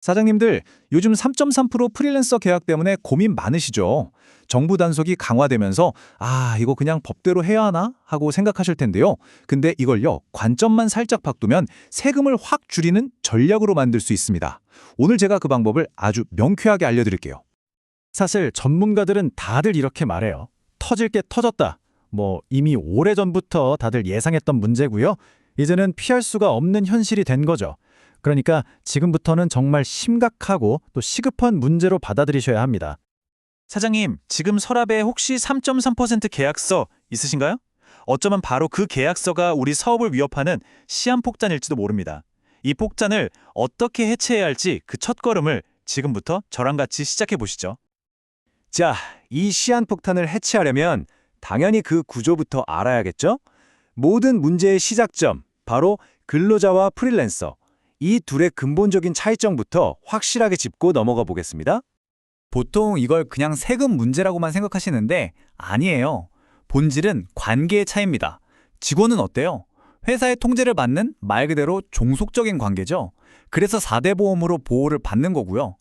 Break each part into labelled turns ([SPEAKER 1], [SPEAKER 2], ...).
[SPEAKER 1] 사장님들, 요즘 3.3% 프리랜서 계약 때문에 고민 많으시죠? 정부 단속이 강화되면서 아, 이거 그냥 법대로 해야 하나? 하고 생각하실 텐데요. 근데 이걸요, 관점만 살짝 바꾸면 세금을 확 줄이는 전략으로 만들 수 있습니다. 오늘 제가 그 방법을 아주 명쾌하게 알려드릴게요.
[SPEAKER 2] 사실 전문가들은 다들 이렇게 말해요. 터질 게 터졌다. 뭐 이미 오래전부터 다들 예상했던 문제고요. 이제는 피할 수가 없는 현실이 된 거죠. 그러니까 지금부터는 정말 심각하고 또 시급한 문제로 받아들이셔야 합니다.
[SPEAKER 3] 사장님, 지금 서랍에 혹시 3.3% 계약서 있으신가요? 어쩌면 바로 그 계약서가 우리 사업을 위협하는 시한폭탄일지도 모릅니다. 이 폭탄을 어떻게 해체해야 할지 그 첫걸음을 지금부터 저랑 같이 시작해 보시죠.
[SPEAKER 4] 자, 이 시한폭탄을 해체하려면 당연히 그 구조부터 알아야겠죠? 모든 문제의 시작점, 바로 근로자와 프리랜서. 이 둘의 근본적인 차이점부터 확실하게 짚고 넘어가 보겠습니다.
[SPEAKER 1] 보통 이걸 그냥 세금 문제라고만 생각하시는데 아니에요. 본질은 관계의 차이입니다. 직원은 어때요? 회사의 통제를 받는 말 그대로 종속적인 관계죠. 그래서 4대 보험으로 보호를 받는 거고요.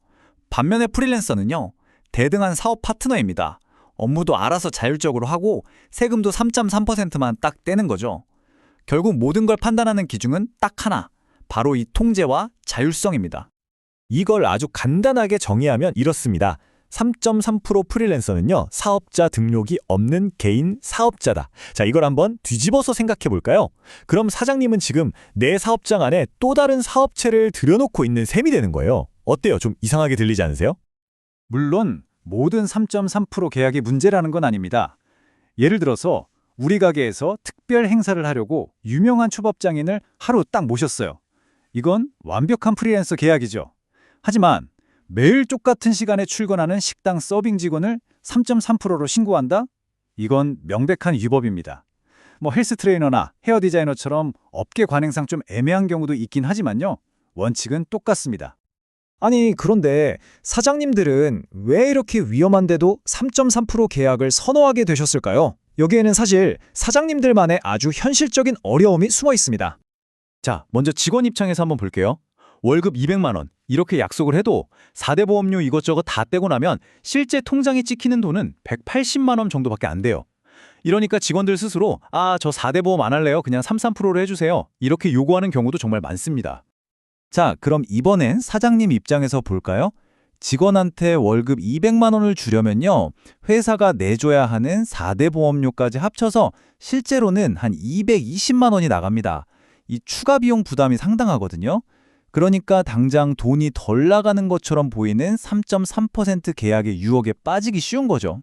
[SPEAKER 1] 반면에 프리랜서는요. 대등한 사업 파트너입니다. 업무도 알아서 자율적으로 하고 세금도 3.3%만 딱 떼는 거죠. 결국 모든 걸 판단하는 기준은 딱 하나. 바로 이 통제와 자율성입니다.
[SPEAKER 4] 이걸 아주 간단하게 정의하면 이렇습니다. 3.3% 프리랜서는요, 사업자 등록이 없는 개인 사업자다. 자, 이걸 한번 뒤집어서 생각해 볼까요? 그럼 사장님은 지금 내 사업장 안에 또 다른 사업체를 들여놓고 있는 셈이 되는 거예요. 어때요? 좀 이상하게 들리지 않으세요?
[SPEAKER 2] 물론 모든 3.3% 계약이 문제라는 건 아닙니다. 예를 들어서 우리 가게에서 특별 행사를 하려고 유명한 초밥장인을 하루 딱 모셨어요. 이건 완벽한 프리랜서 계약이죠. 하지만 매일 똑같은 시간에 출근하는 식당 서빙 직원을 3.3%로 신고한다? 이건 명백한 위법입니다. 뭐 헬스 트레이너나 헤어 디자이너처럼 업계 관행상 좀 애매한 경우도 있긴 하지만요. 원칙은 똑같습니다.
[SPEAKER 5] 아니, 그런데 사장님들은 왜 이렇게 위험한데도 3.3% 계약을 선호하게 되셨을까요? 여기에는 사실 사장님들만의 아주 현실적인 어려움이 숨어 있습니다.
[SPEAKER 1] 자, 먼저 직원 입장에서 한번 볼게요. 월급 200만 원 이렇게 약속을 해도 4대 보험료 이것저것 다 떼고 나면 실제 통장에 찍히는 돈은 180만 원 정도밖에 안 돼요. 이러니까 직원들 스스로 아, 저 4대 보험 안 할래요. 그냥 3, 3%로 해주세요. 이렇게 요구하는 경우도 정말 많습니다. 자, 그럼 이번엔 사장님 입장에서 볼까요? 직원한테 월급 200만 원을 주려면요. 회사가 내줘야 하는 4대 보험료까지 합쳐서 실제로는 한 220만 원이 나갑니다. 이 추가 비용 부담이 상당하거든요. 그러니까 당장 돈이 덜 나가는 것처럼 보이는 3.3% 계약의 유혹에 빠지기 쉬운 거죠.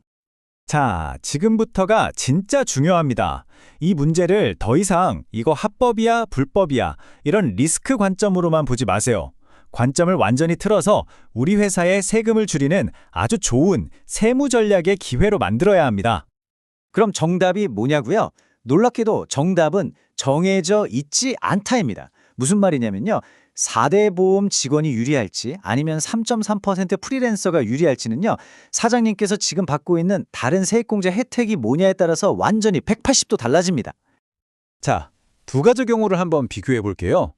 [SPEAKER 5] 자, 지금부터가 진짜 중요합니다. 이 문제를 더 이상 이거 합법이야, 불법이야, 이런 리스크 관점으로만 보지 마세요. 관점을 완전히 틀어서 우리 회사의 세금을 줄이는 아주 좋은 세무 전략의 기회로 만들어야 합니다.
[SPEAKER 6] 그럼 정답이 뭐냐고요? 놀랍게도 정답은 정해져 있지 않다입니다. 무슨 말이냐면요. 4대 보험 직원이 유리할지 아니면 3.3% 프리랜서가 유리할지는요. 사장님께서 지금 받고 있는 다른 세액공제 혜택이 뭐냐에 따라서 완전히 180도 달라집니다.
[SPEAKER 1] 자, 두 가지 경우를 한번 비교해 볼게요.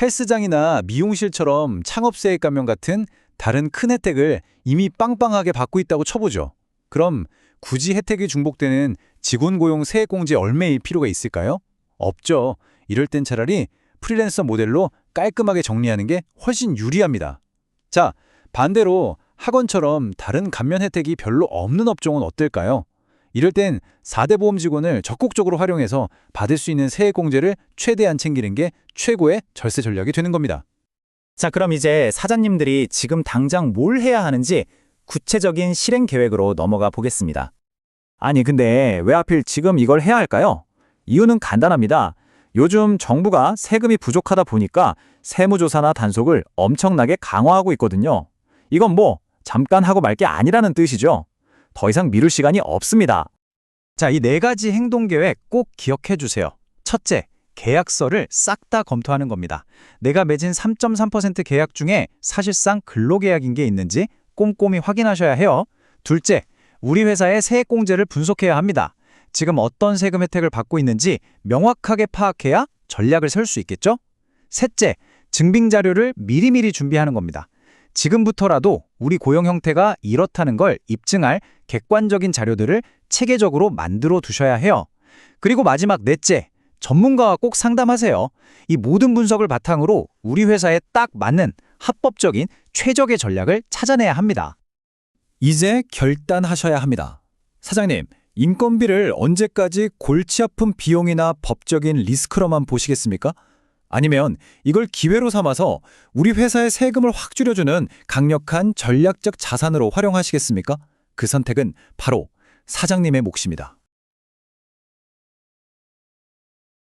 [SPEAKER 1] 헬스장이나 미용실처럼 창업세액 감면 같은 다른 큰 혜택을 이미 빵빵하게 받고 있다고 쳐보죠. 그럼 굳이 혜택이 중복되는 직원 고용 세액공제 얼매일 필요가 있을까요? 없죠. 이럴 땐 차라리 프리랜서 모델로 깔끔하게 정리하는 게 훨씬 유리합니다. 자, 반대로 학원처럼 다른 감면 혜택이 별로 없는 업종은 어떨까요? 이럴 땐 4대 보험 직원을 적극적으로 활용해서 받을 수 있는 세액 공제를 최대한 챙기는 게 최고의 절세 전략이 되는 겁니다.
[SPEAKER 5] 자, 그럼 이제 사장님들이 지금 당장 뭘 해야 하는지 구체적인 실행 계획으로 넘어가 보겠습니다. 아니, 근데 왜 하필 지금 이걸 해야 할까요? 이유는 간단합니다. 요즘 정부가 세금이 부족하다 보니까 세무조사나 단속을 엄청나게 강화하고 있거든요. 이건 뭐 잠깐 하고 말 게 아니라는 뜻이죠. 더 이상 미룰 시간이 없습니다. 자, 이 네 가지 행동 계획 꼭 기억해 주세요. 첫째, 계약서를 싹 다 검토하는 겁니다. 내가 맺은 3.3% 계약 중에 사실상 근로계약인 게 있는지 꼼꼼히 확인하셔야 해요. 둘째, 우리 회사의 세액공제를 분석해야 합니다. 지금 어떤 세금 혜택을 받고 있는지 명확하게 파악해야 전략을 세울 수 있겠죠? 셋째, 증빙 자료를 미리미리 준비하는 겁니다. 지금부터라도 우리 고용 형태가 이렇다는 걸 입증할 객관적인 자료들을 체계적으로 만들어 두셔야 해요. 그리고 마지막 넷째, 전문가와 꼭 상담하세요. 이 모든 분석을 바탕으로 우리 회사에 딱 맞는 합법적인 최적의 전략을 찾아내야 합니다.
[SPEAKER 2] 이제 결단하셔야 합니다. 사장님, 인건비를 언제까지 골치 아픈 비용이나 법적인 리스크로만 보시겠습니까? 아니면 이걸 기회로 삼아서 우리 회사의 세금을 확 줄여주는 강력한 전략적 자산으로 활용하시겠습니까? 그 선택은 바로 사장님의 몫입니다.